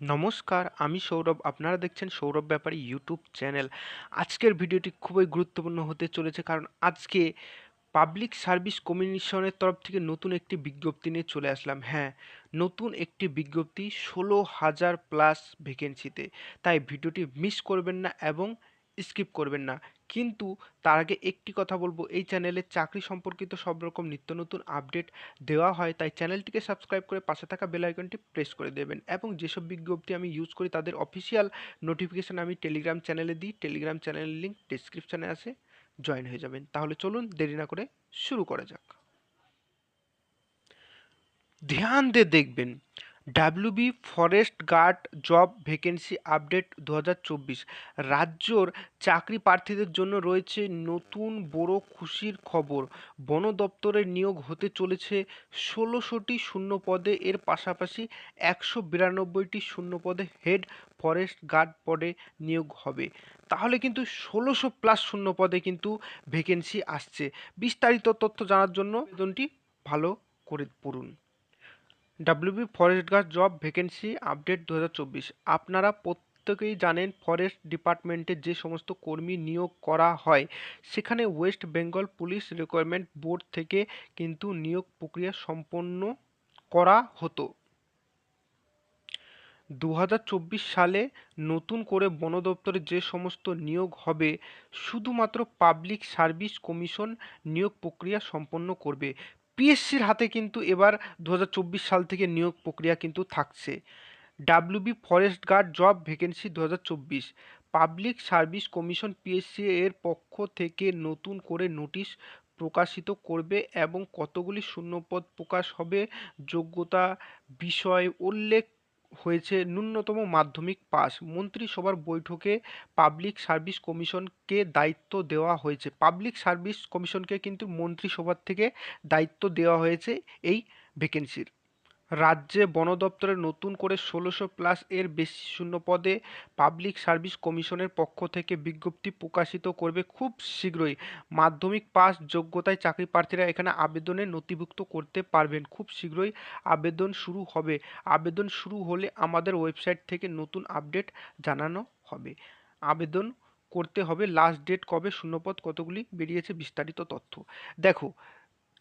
নমস্কার, আমি সৌরভ। আপনারা দেখছেন সৌরভ ব্যাপারী ইউটিউব চ্যানেল। আজকের ভিডিওটি খুবই গুরুত্বপূর্ণ হতে চলেছে কারণ আজকে পাবলিক সার্ভিস কমিশনের তরফ থেকে নতুন একটি বিজ্ঞপ্তি নিয়ে চলে আসলাম। হ্যাঁ নতুন একটি বিজ্ঞপ্তি ষোলো হাজার প্লাস ভ্যাকেন্সিতে। তাই ভিডিওটি মিস করবেন না এবং স্কিপ করবেন না। কিন্তু তার আগে একটি কথা বলব, এই চ্যানেলে চাকরি সম্পর্কিত সব রকম নিত্য নতুন আপডেট দেওয়া হয়, তাই চ্যানেলটিকে সাবস্ক্রাইব করে পাশে থাকা বেল আইকনটি প্রেস করে দেবেন এবং যেসব বিজ্ঞপ্তি আমি ইউজ করি তাদের অফিসিয়াল নোটিফিকেশান আমি টেলিগ্রাম চ্যানেলে দিই। টেলিগ্রাম চ্যানেলের লিঙ্ক ডিসক্রিপশানে আছে। জয়েন হয়ে যাবেন। তাহলে চলুন দেরি না করে শুরু করা যাক। ধ্যান দিয়ে দেখবেন WB forest guard job vacancy update দু হাজার চব্বিশ। রাজ্যর চাকরি প্রার্থীদের জন্য রয়েছে নতুন বড় খুশির খবর। বন দপ্তরে নিয়োগ হতে চলেছে ষোলোশোটি শূন্য পদে এর পাশাপাশি একশো বিরানব্বইটি শূন্য পদে হেড ফরেস্ট গার্ড পদে নিয়োগ হবে। তাহলে কিন্তু ষোলোশো প্লাস শূন্য পদে কিন্তু ভ্যাকেন্সি আসছে। বিস্তারিত তথ্য জানার জন্য আবেদনটি ভালো করে পড়ুন। WB forest guard job vacancy update দু হাজার চব্বিশ। আপনারা প্রত্যেকেই জানেন ফরেস্ট ডিপার্টমেন্টে যে সমস্ত কর্মী নিয়োগ করা হয়, সেখানে West Bengal police recruitment board থেকে কিন্তু নিয়োগ প্রক্রিয়া সম্পন্ন করা হতো। দু হাজার চব্বিশ সালে নতুন করে বন দপ্তরে যে সমস্ত নিয়োগ হবে, শুধুমাত্র পাবলিক সার্ভিস কমিশন নিয়োগ প্রক্রিয়া সম্পন্ন করবে। পিএসসির হাতে কিন্তু এবার দু হাজার চব্বিশ সাল থেকে নিয়োগ প্রক্রিয়া কিন্তু থাকছে। WB forest guard job vacancy দু হাজার চব্বিশ। পাবলিক সার্ভিস কমিশন পিএসসি এর পক্ষ থেকে নতুন করে নোটিশ প্রকাশিত করবে এবং কতগুলি শূন্যপদ প্রকাশ হবে, যোগ্যতা বিষয় উল্লেখ হয়েছে ন্যূনতম মাধ্যমিক পাস। মন্ত্রিসভার বৈঠকে পাবলিক সার্ভিস কমিশনকে দায়িত্ব দেওয়া হয়েছে। পাবলিক সার্ভিস কমিশনকে কিন্তু মন্ত্রিসভার থেকে দায়িত্ব দেওয়া হয়েছে এই ভ্যাকেন্সির। রাজ্যে বন দপ্তরে নতুন করে ষোলোশো প্লাস এর বেশি শূন্য পদে পাবলিক সার্ভিস কমিশনের পক্ষ থেকে বিজ্ঞপ্তি প্রকাশিত করবে খুব শীঘ্রই। মাধ্যমিক পাস যোগ্যতায় চাকরি প্রার্থীরা এখানে আবেদনে নথিভুক্ত করতে পারবেন। খুব শীঘ্রই আবেদন শুরু হবে। আবেদন শুরু হলে আমাদের ওয়েবসাইট থেকে নতুন আপডেট জানানো হবে। আবেদন করতে হবে। লাস্ট ডেট কবে? শূন্যপদ কতগুলি? বেরিয়েছে বিস্তারিত তথ্য। দেখো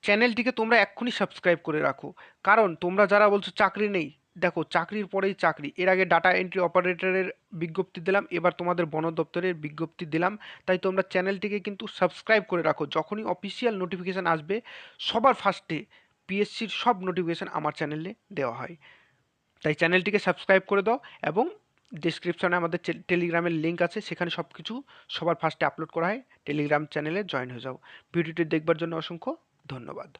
চ্যানেলটিকে তোমরা এক্ষুনি সাবস্ক্রাইব করে রাখো। কারণ তোমরা যারা বলছো চাকরি নেই, দেখো চাকরির পরেই চাকরি। এর আগে ডাটা এন্ট্রি অপারেটরের বিজ্ঞপ্তি দিলাম, এবার তোমাদের বন দপ্তরের বিজ্ঞপ্তি দিলাম। তাই তোমরা চ্যানেলটিকে কিন্তু সাবস্ক্রাইব করে রাখো। যখনই অফিসিয়াল নোটিফিকেশান আসবে, সবার ফার্স্টে পিএসসির সব নোটিফিকেশান আমার চ্যানেলে দেওয়া হয়। তাই চ্যানেলটিকে সাবস্ক্রাইব করে দাও এবং ডিসক্রিপশনে আমাদের টেলিগ্রামের লিঙ্ক আছে, সেখানে সব কিছু সবার ফার্স্টে আপলোড করা হয়। টেলিগ্রাম চ্যানেলে জয়েন হয়ে যাও। ভিডিওটি দেখবার জন্য অসংখ্য ধন্যবাদ।